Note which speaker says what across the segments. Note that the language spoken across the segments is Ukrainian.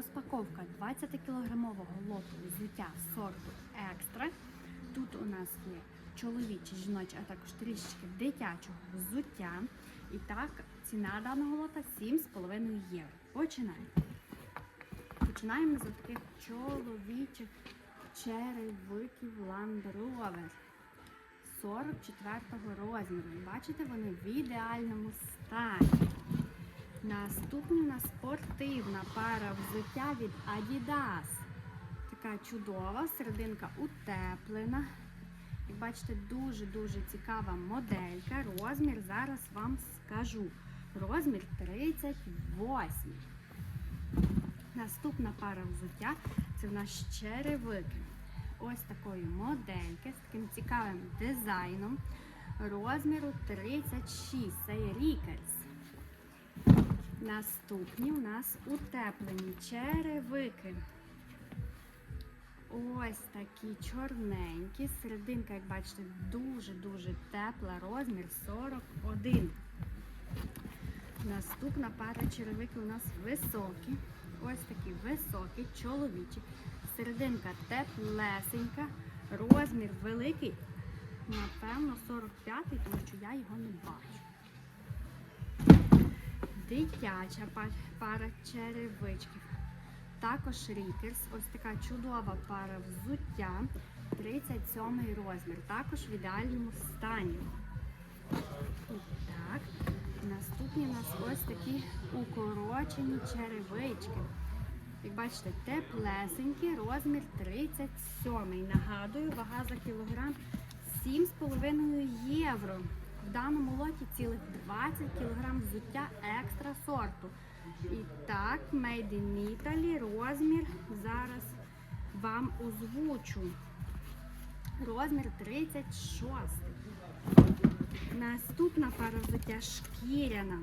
Speaker 1: розпаковка 20-кілограмового лоту взуття сорту екстра. Тут у нас є чоловічі, жіночі, а також трішечки дитячого взуття. І так, ціна даного лота 7,5 євро. Починаємо. Починаємо з таких чоловічих черевиків Land Rover 44 розміру. Бачите, вони в ідеальному стані. Наступна у нас спортивна пара взуття від Adidas. Така чудова, серединка утеплена. Як бачите, дуже-дуже цікава моделька. Розмір зараз вам скажу. Розмір 38. Наступна пара взуття це в нас черевики. Ось такої модельки з таким цікавим дизайном. Розміру 36. Це є Рікерс. Наступні у нас утеплені черевики. Ось такі чорненькі. Серединка, як бачите, дуже-дуже тепла. Розмір 41. Наступна пара черевики у нас високі. Ось такі високі, чоловічі. Серединка теплесенька. Розмір великий. Напевно, 45-й, тому що я його не бачу. Дитяча пара черевичків. Також рікерс. Ось така чудова пара взуття. 37 розмір. Також в ідеальному стані. Так, наступні у нас ось такі укорочені черевички. Як бачите, теплесенькі, розмір 37. Нагадую, вага за кілограм 7,5 євро. В даному лоті цілих 20 кг взуття екстра сорту. І так, Made in Italy, розмір зараз вам озвучу. Розмір 36. Наступна пара взуття шкіряна.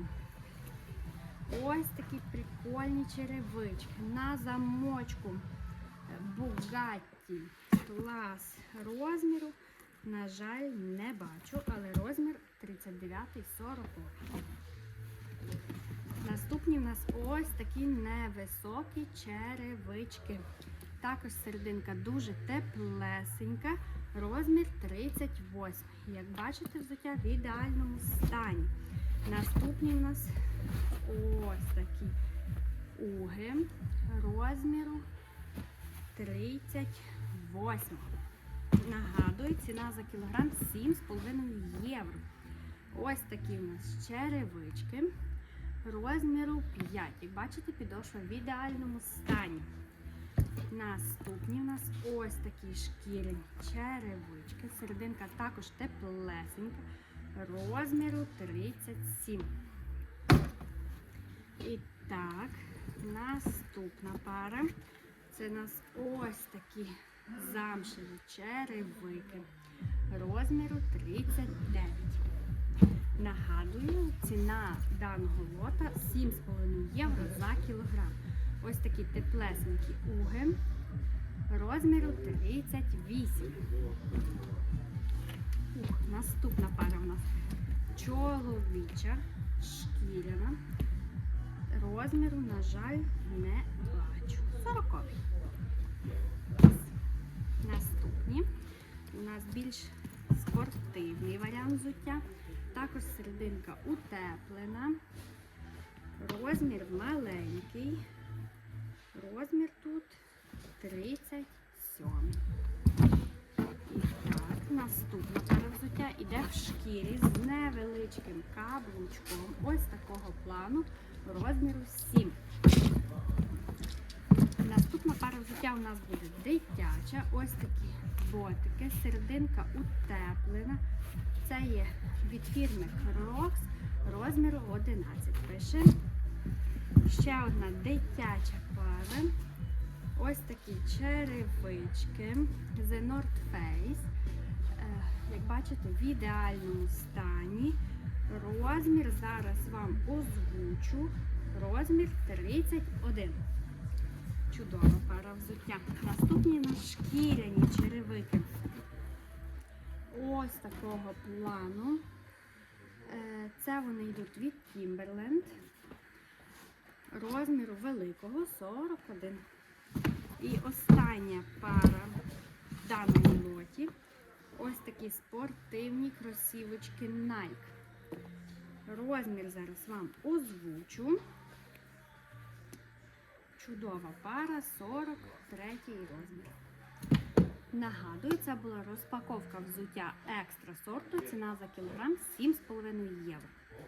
Speaker 1: Ось такі прикольні черевички на замочку. Бугатті. Клас розміру. На жаль, не бачу, але розмір 39-40. Наступні в нас ось такі невисокі черевички. Також серединка дуже теплесенька, розмір 38. Як бачите, взуття в ідеальному стані. Наступні у нас ось такі уги розміру 38. Нагадую, ціна за кілограм 7,5 євро. Ось такі у нас черевички розміру 5. Як бачите, підошва в ідеальному стані. Наступні у нас ось такі шкіряні черевички. Серединка також теплесенька. Розміру 37. І так, наступна пара. Це у нас ось такі замшеві черевики. Розміру 39. Нагадую, ціна даного лота 7,5 євро за кілограм. Ось такі теплесенькі уги розміру 38. Ух, наступна пара у нас чоловіча, шкіряна. Розміру, на жаль, не бачу. 40. Наступні. У нас більш спортивний варіант взуття. Також серединка утеплена. Розмір маленький. Розмір тут 37. І так, наступна пара взуття іде в шкірі з невеличким каблучком. Ось такого плану розміру 7. Взуття у нас буде дитяча. Ось такі ботики. Серединка утеплена. Це є від фірми Crocs розміру 11. Пише. Ще одна дитяча пара. Ось такі черевички The North Face. Е, Як бачите, в ідеальному стані. Розмір зараз вам озвучу. Розмір 31. Чудова пара взуття. Наступні нас шкіряні черевики. Ось такого плану. Е, Це вони йдуть від Timberland. розміру великого 41. І остання пара в даному лоті. Ось такі спортивні кросівочки Nike. Розмір зараз вам озвучу. Чудова пара, 43 розмір. Нагадую, це була розпаковка взуття екстра сорту. Ціна за кілограм 7,5 євро.